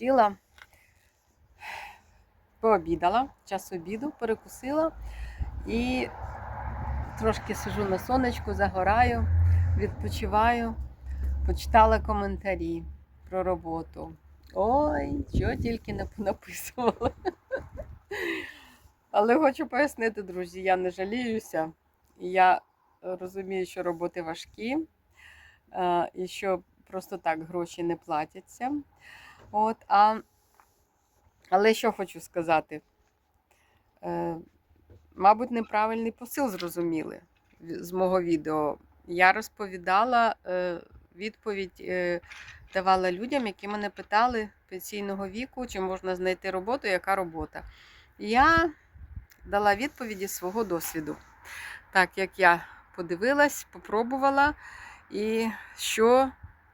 сіла, пообідала, час обіду, перекусила і трошки сижу на сонечку, загораю, відпочиваю, почитала коментарі про роботу. Ой, що тільки не понаписували. Але хочу пояснити, друзі, я не жаліюся. Я розумію, що роботи важкі, е, і що просто так гроші не платяться. От, а... Але що хочу сказати? Е, Мабуть, неправильний посил зрозуміли з мого відео. Я розповідала е, відповідь, е, давала людям, які мене питали пенсійного віку, чи можна знайти роботу, яка робота. Я дала відповіді свого досвіду. Так як я подивилась, попробувала, і що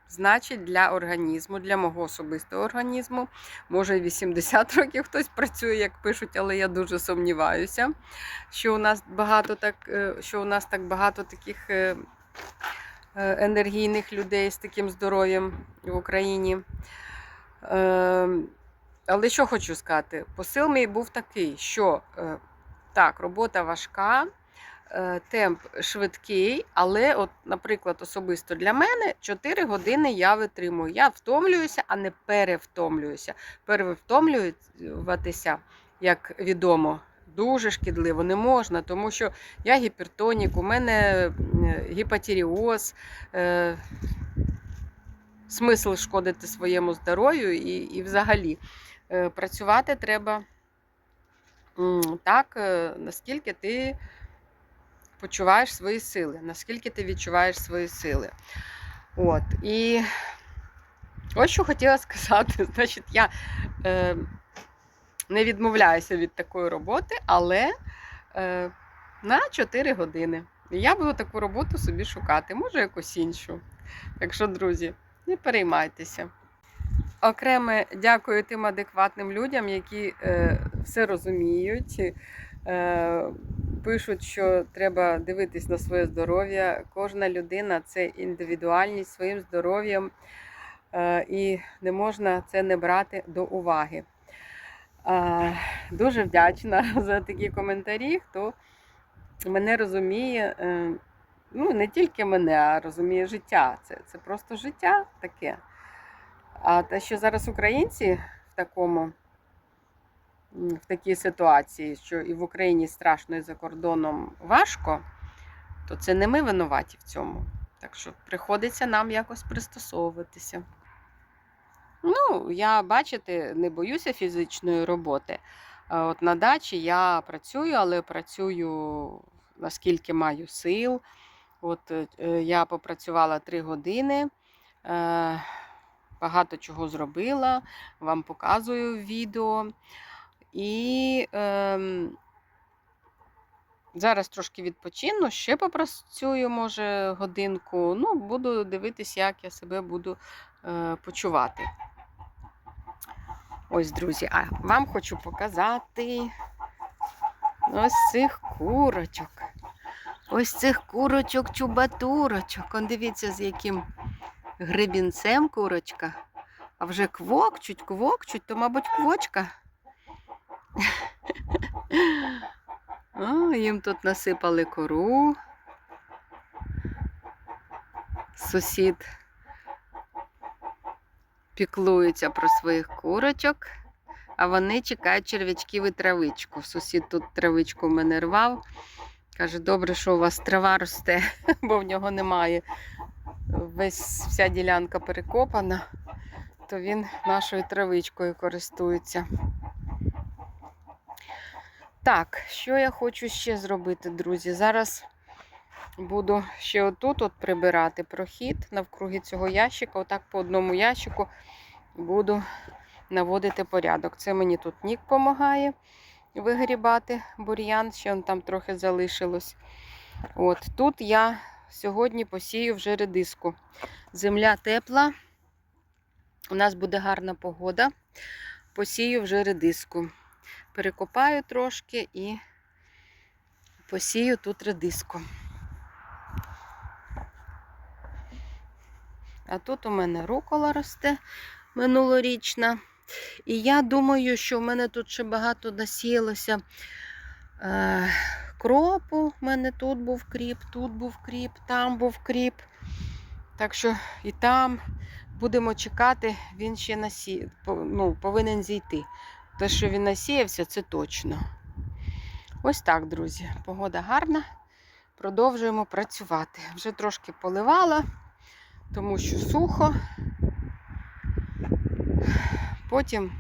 значить для організму, для мого особистого організму. Може, 80 років хтось працює, як пишуть, але я дуже сумніваюся, що у нас багато так, е, що у нас так багато таких е, е, енергійних людей з таким здоров'ям в Україні. Е, Але що хочу сказати, посил мій був такий, що так, робота важка, темп швидкий, але, от, наприклад, особисто для мене 4 години я витримую. Я втомлююся, а не перевтомлююся. Перевтомлюватися, як відомо, дуже шкідливо не можна, тому що я гіпертонік, у мене е, гіпотіріоз. Е, Смисл шкодити своєму здоров'ю і, і взагалі е, працювати треба так, е, наскільки ти почуваєш свої сили, наскільки ти відчуваєш свої сили. От. І ось що хотіла сказати. Значить, я е, не відмовляюся від такої роботи, але е, на 4 години. Я буду таку роботу собі шукати, може якусь іншу. Так що, друзі, не переймайтеся. Окреме дякую тим адекватним людям, які е, все розуміють, е, пишуть, що треба дивитись на своє здоров'я. Кожна людина це індивідуальність своїм здоров'ям, е, і не можна це не брати до уваги. Дуже вдячна за такі коментарі, хто мене розуміє. Е, ну, не тільки мене, а розуміє життя. Це, це просто життя таке. А те, що зараз українці в такому, в такій ситуації, що і в Україні страшно, і за кордоном важко, то це не ми винуваті в цьому. Так що приходиться нам якось пристосовуватися. Ну, я, бачите, не боюся фізичної роботи. От на дачі я працюю, але працюю наскільки маю сил. От е, е, я попрацювала три години. Е, багато чого зробила, вам показую в відео. І е, зараз трошки відпочину, ще попрацюю, може, годинку. Ну, буду дивитись, як я себе буду е, почувати. Ось, друзі, а вам хочу показати ось цих курочок. Ось цих курочок-чубатурочок. Он дивіться, з яким гребінцем курочка. А вже квокчуть, квокчуть, то, мабуть, квочка. О, їм тут насипали кору. Сусід піклується про своїх курочок, а вони чекають черв'ячків і травичку. Сусід тут травичку мене рвав. Каже, добре, що у вас трава росте, бо в нього немає. Весь вся ділянка перекопана, то він нашою травичкою користується. Так, що я хочу ще зробити, друзі? Зараз буду ще отут от прибирати прохід навкруги цього ящика. Отак по одному ящику буду наводити порядок. Це мені тут Нік допомагає вигрібати бур'ян, ще он там трохи залишилось. От Тут я сьогодні посію вже редиску. Земля тепла, у нас буде гарна погода. Посію вже редиску. Перекопаю трошки і посію тут редиску. А тут у мене рукола росте минулорічна. І я думаю, що в мене тут ще багато насіялося е, кропу. У мене тут був кріп, тут був кріп, там був кріп. Так що і там будемо чекати, він ще насі... ну, повинен зійти. Те, що він насіявся, це точно. Ось так, друзі. Погода гарна. Продовжуємо працювати. Вже трошки поливала, тому що сухо. Потім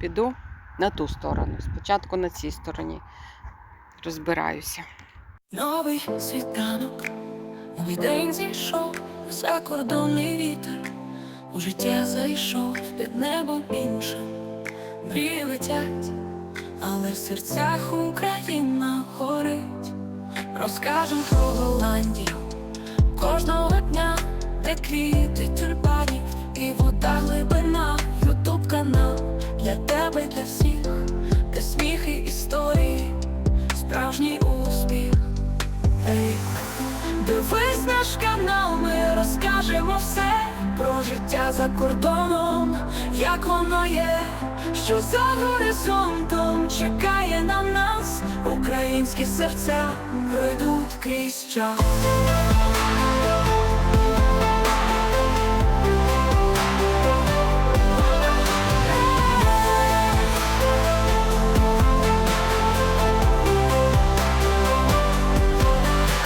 піду на ту сторону. Спочатку на цій стороні розбираюся. Новий світанок, новий день зійшов, закордонний вітер, у життя зайшов під небом іншим. Мрії але в серцях Україна горить. Розкажем про Голландію кожного дня, де квіти тюльпанів і вода глибина, Ютуб канал для тебе, для всіх, де сміхи історії, справжній успіх. Ей, дивись наш канал, ми розкажемо все про життя за кордоном, як воно є, що за горизонтом чекає на нас, українські серця пройдуть крізь час.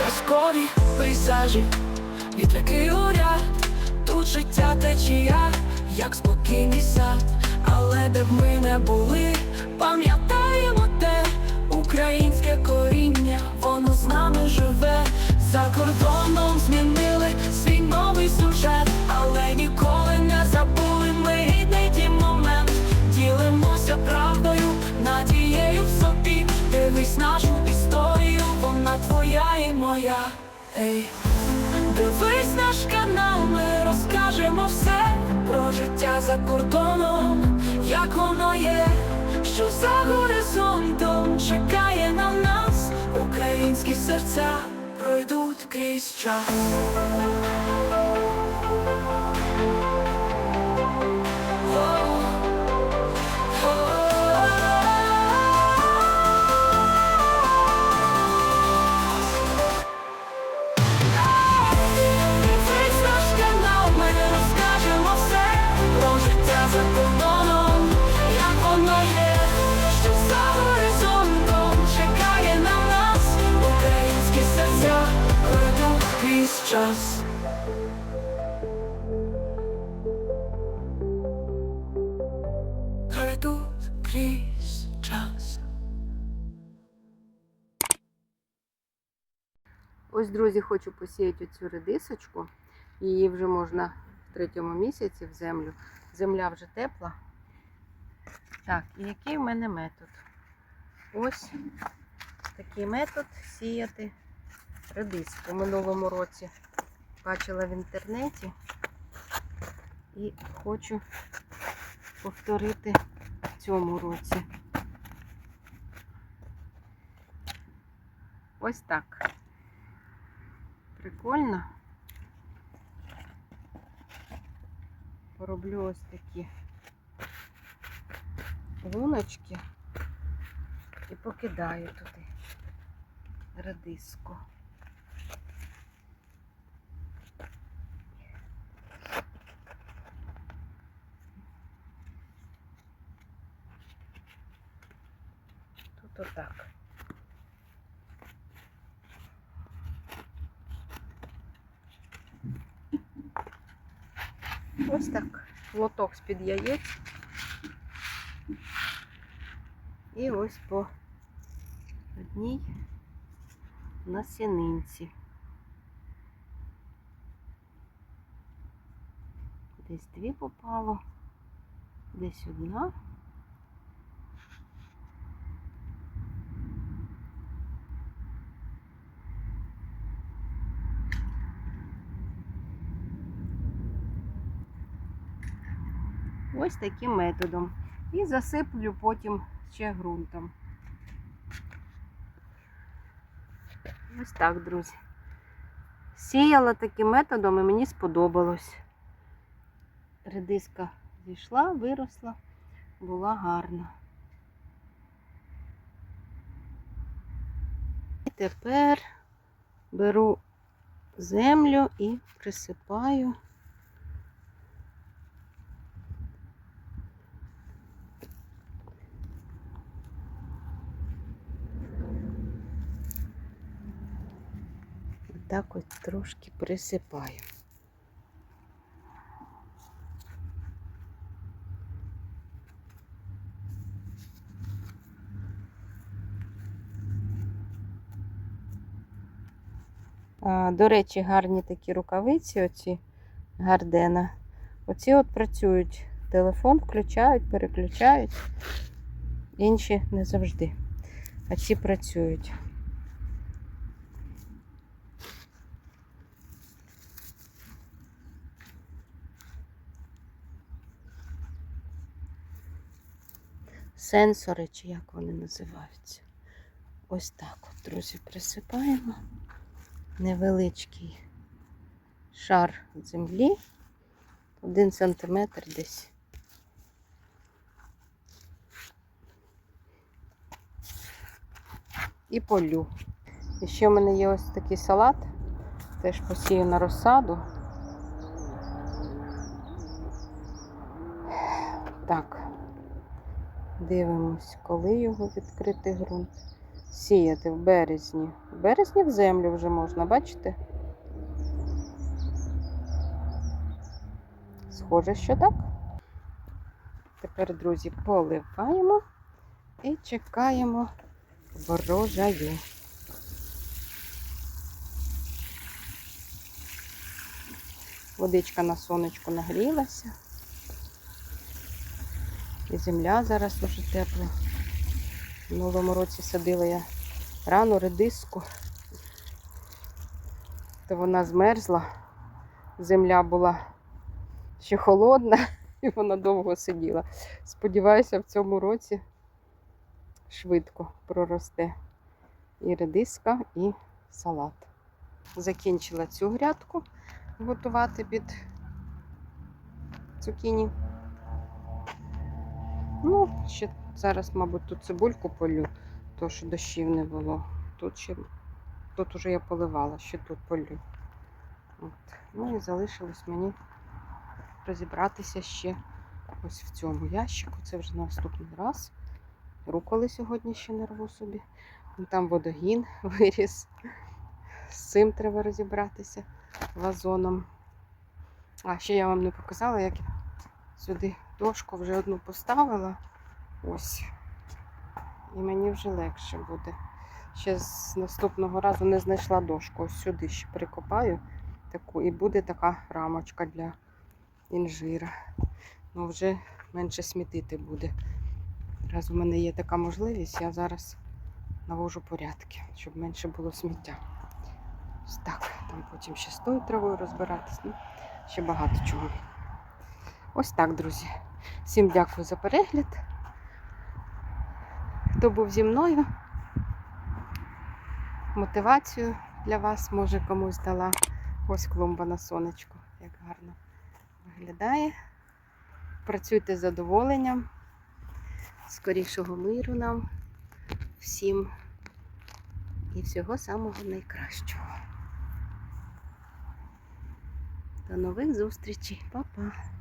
Казкові пейзажі, вітряки уряд, тут життя течія, як спокійний сад, але де б ми не були, пам'ятаємо те українське коріння, воно з нами живе, за кордоном змінили свій новий сюжет, але ніколи не забули ми рідний ті момент, ділимося правдою, надією в собі, дивись нашу історію, вона твоя і моя. Ей, дивись наш канал, ми розкажемо все про життя за кордоном, як воно є, що за горизонтом чекає на нас, українські серця пройдуть крізь час. Ось, друзі, хочу посіяти цю редисочку. Її вже можна в третьому місяці в землю. Земля вже тепла. Так, і який в мене метод? Ось такий метод сіяти редиску. У минулому році бачила в інтернеті і хочу повторити в цьому році. Ось так. Прикольно. Пороблю ось такі луночки і покидаю туди редиску. Тут отак. Ось так. Лоток з-під яєць. І ось по одній насінинці. Десь дві попало, десь одна. Ось таким методом. І засиплю потім ще ґрунтом. Ось так, друзі. Сіяла таким методом і мені сподобалось. Редиска зійшла, виросла, була гарна. І тепер беру землю і присипаю. Так от трошки присипаю. До речі, гарні такі рукавиці, оці гардена. Оці от працюють. Телефон включають, переключають. Інші не завжди. А ці працюють. Сенсори, чи як вони називаються. Ось так от, друзі, присипаємо невеличкий шар землі, один сантиметр десь. І полю. І ще в мене є ось такий салат, теж посію на розсаду. Так, дивимось, коли його відкрити ґрунт. Сіяти в березні. В березні в землю вже можна, бачите? Схоже, що так. Тепер, друзі, поливаємо і чекаємо врожаю. Водичка на сонечку нагрілася. І земля зараз дуже тепла. В минулому році садила я рано редиску, то вона змерзла, земля була ще холодна і вона довго сиділа. Сподіваюся, в цьому році швидко проросте і редиска, і салат. Закінчила цю грядку готувати під цукіні. Ну, ще зараз, мабуть, тут цибульку полю, то що дощів не було. Тут ще тут уже я поливала, ще тут полю. От. Ну і залишилось мені розібратися ще ось в цьому ящику. Це вже наступний раз. Руколи сьогодні ще не рву собі. Там водогін виріс. З цим треба розібратися вазоном. А ще я вам не показала, як я сюди дошку вже одну поставила. Ось. І мені вже легше буде. Ще з наступного разу не знайшла дошку. Ось сюди ще прикопаю таку, і буде така рамочка для інжира. Ну, вже менше смітити буде. Раз у мене є така можливість, я зараз навожу порядки, щоб менше було сміття. Ось так, там потім ще з тою травою розбиратись. Ну, ще багато чого. Ось так, друзі. Всім дякую за перегляд. Хто був зі мною? Мотивацію для вас, може, комусь дала. Ось клумба на сонечку, як гарно виглядає. Працюйте з задоволенням. Скорішого миру нам всім і всього самого найкращого. До нових зустрічей, Па-па!